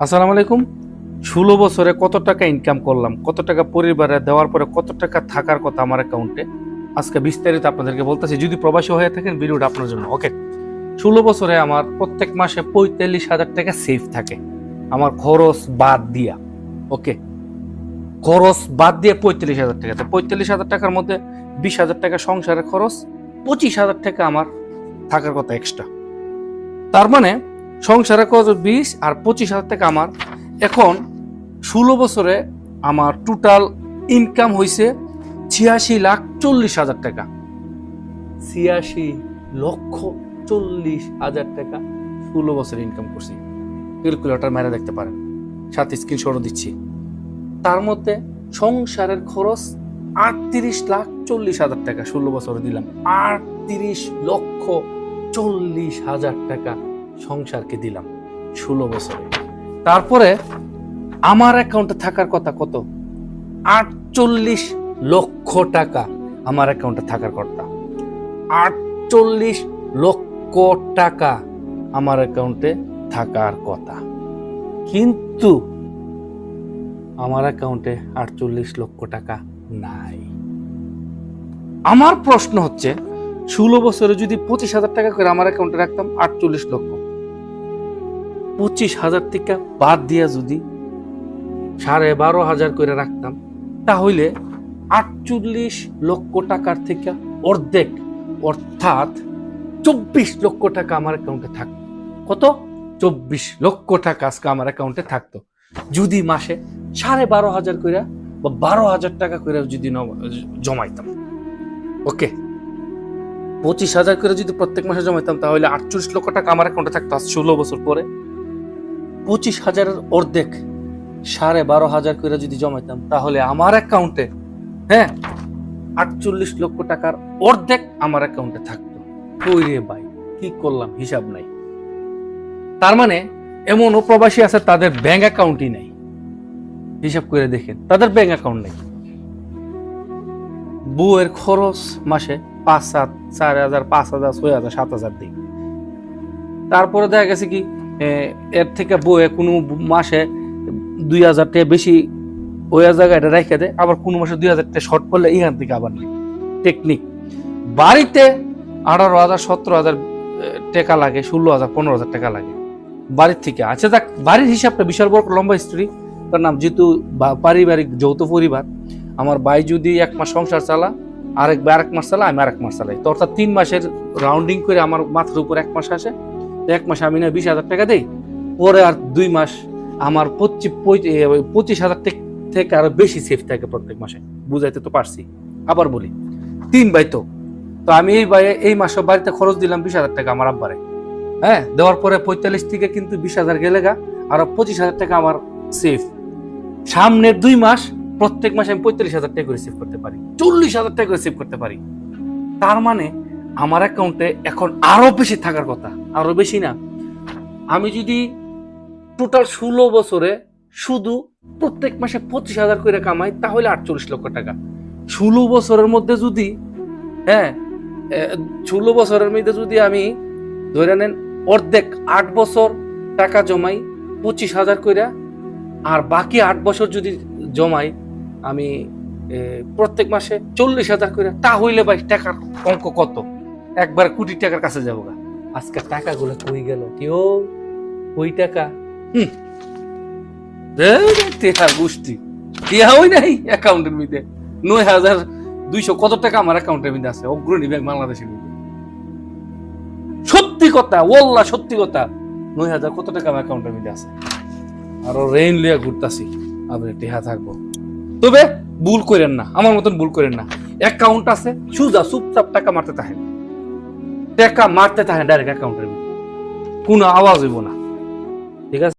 আসসালামু আলাইকুম। ষোলো বছরে কত টাকা ইনকাম করলাম, কত টাকা পরিবারে দেওয়ার পরে কত টাকা থাকার কথা আমার অ্যাকাউন্টে আজকে বিস্তারিত আপনাদেরকে বলতেছি, যদি প্রবাসী হয়ে থাকেন, ভিডিওটা আপনার জন্য ওকে ষোলো বছরে আমার প্রত্যেক মাসে পঁয়তাল্লিশ হাজার টাকা সেফ থাকে। আমার খরচ বাদ দিয়া ওকে খরচ বাদ দিয়ে পঁয়তাল্লিশ হাজার টাকা পঁয়তাল্লিশ হাজার টাকার মধ্যে বিশ হাজার টাকা সংসারের খরচ, পঁচিশ হাজার টাকা আমার থাকার কথা এক্সট্রা তার মানে সংসারে খরচ বিশ আর পঁচিশ হাজার টাকা আমার। এখন ষোলো বছরে আমার টোটাল ইনকাম হয়েছে ছিয়াশি লাখ চল্লিশ হাজার টাকা। ছিয়াশি লক্ষ চল্লিশ হাজার টাকা ষোলো বছরে ইনকাম করছি। ক্যালকুলেটর মেরে দেখতে পারেন। সাথে স্ক্রিনশটও দিচ্ছি। তার মধ্যে সংসারের খরচ আটত্রিশ লাখ চল্লিশ হাজার টাকা ষোলো বছরে দিলাম। আটত্রিশ লক্ষ চল্লিশ হাজার টাকা সংসারকে দিলাম ষোলো বছরে। তারপরে আমার অ্যাকাউন্টে থাকার কথা কত? আটচল্লিশ লক্ষ টাকা আমার অ্যাকাউন্টে থাকার কথা আটচল্লিশ লক্ষ টাকা আমার অ্যাকাউন্টে থাকার কথা। কিন্তু আমার অ্যাকাউন্টে আটচল্লিশ লক্ষ টাকা নাই। আমার প্রশ্ন হচ্ছে ষোলো বছরে যদি পঁচিশ হাজার টাকা করে আমার অ্যাকাউন্টে রাখতাম, আটচল্লিশ লক্ষ। পঁচিশ হাজার টাকা বাদ দিয়া যদি সাড়ে বারো হাজার করে রাখতাম, তাহলে আটচল্লিশ লক্ষ টাকার থেকে অর্ধেক, অর্থাৎ চব্বিশ লক্ষ টাকা আমার অ্যাকাউন্টে থাকতো। কত? চব্বিশ লক্ষ টাকা আজকে আমার অ্যাকাউন্টে থাকতো। যদি মাসে সাড়ে বারো হাজার করে বা বারো হাজার টাকা করে যদি জমাইতাম। ওকে? পঁচিশ হাজার করে যদি প্রত্যেক মাসে জমাইতাম, তাহলে আটচল্লিশ লক্ষ টাকা আমার অ্যাকাউন্টে থাকতো ষোলো বছর পরে। পঁচিশ হাজারের অর্ধেক, সাড়ে বারো হাজার করে যদি জমাইতাম, তাহলে আমার অ্যাকাউন্টে হ্যাঁ আটচল্লিশ লক্ষ টাকার অর্ধেক আমার অ্যাকাউন্টে থাকতো। কই রে ভাই, কি করলাম? হিসাব নাই। তার মানে এমনও প্রবাসী আছে, তাদের ব্যাংক অ্যাকাউন্টই নেই। হিসাব করে দেখেন, তাদের ব্যাংক অ্যাকাউন্ট নেই। বউয়ের খরচ মাসে পাঁচ সাত চার হাজার, পাঁচ হাজার, ছয় হাজার, সাত হাজার দিই। তারপরে দেখা গেছে কি এর থেকে বউয়ে কোনো মাসে দুই হাজার টাকা বেশি ওই জায়গাটা রেখে দেয়, আবার কোনো মাসে দুই হাজার টাকা শর্ট পড়লে এখান থেকে আবার নেই টেকনিক বাড়িতে আঠারো হাজার, সতেরো হাজার টাকা লাগে, ষোলো হাজার, পনেরো হাজার টাকা লাগে। বাড়ির থেকে। আচ্ছা দেখ বাড়ির হিসাবটা বিশাল বড়, লম্বা হিস্ট্রি নাম যেহেতু পারিবারিক যৌথ পরিবার। আমার ভাই যদি এক মাস সংসার চালা আরেক ভাই আরেক মাস চালা আমি আরেক মাস চালাই। তো অর্থাৎ তিন মাসের রাউন্ডিং করে আমার মাথার উপর এক মাস আসে। এক মাসে আমি না বিশ হাজার টাকা দিই। পরে আর দুই মাস আমার পঁচিশ পঁচিশ হাজার থেকে আরও বেশি সেফ থাকে প্রত্যেক মাসে। বুঝাইতে তো পারছি। আবার বলি, তিন ভাই তো। তো আমি এই ভাই এই মাসে বাড়িতে খরচ দিলাম বিশ হাজার টাকা আমার আব্বারে। হ্যাঁ দেওয়ার পরে পঁয়তাল্লিশ থেকে কিন্তু বিশ হাজার গেলে গা আরও পঁচিশ হাজার টাকা আমার সেফ সামনের দুই মাস প্রত্যেক মাসে আমি পঁয়তাল্লিশ হাজার টাকা করে সেভ করতে পারি। চল্লিশ হাজার টাকা করে সেভ করতে পারি। তার মানে আমার অ্যাকাউন্টে এখন আরও বেশি থাকার কথা। আরও বেশি না। আমি যদি টোটাল ষোলো বছরে শুধু প্রত্যেক মাসে পঁচিশ হাজার করে কামাই, তাহলে আটচল্লিশ লক্ষ টাকা। ষোলো বছরের মধ্যে যদি হ্যাঁ ষোলো বছরের মধ্যে যদি আমি ধরে নেন অর্ধেক আট বছর টাকা জমাই পঁচিশ হাজার করে আর বাকি আট বছর যদি জমাই আমি প্রত্যেক মাসে চল্লিশ হাজার করে তা হইলে ভাই টাকার অঙ্ক কত? একবার কোটি টাকার কাছে যাব গা। আজকে টাকাগুলো কই গেল? কেউ? ওই টাকা? হুম। এই রে, গোষ্ঠী। টেহা ওই নাই অ্যাকাউন্টের মধ্যে। নয় হাজার দুইশো কত টাকা আমার অ্যাকাউন্টের মধ্যে আছে? অগ্রণী ব্যাংক বাংলাদেশের মধ্যে। সত্যি কথা ওল্লা সত্যি কথা। নয় হাজার কত টাকা আমার অ্যাকাউন্টের মধ্যে আছে? আরও রেইন লিয়া ঘুরতাছি। আবার টেহা থাকব। তবে ভুল করেন না, আমার মতন ভুল করেন না। অ্যাকাউন্ট আছে, সুজা চুপচাপ টাকা মারতে থাকেন। টাকা মারতে থাকেন ডাইরেক্ট অ্যাকাউন্টের কোনো আওয়াজ হইব না। ঠিক আছে?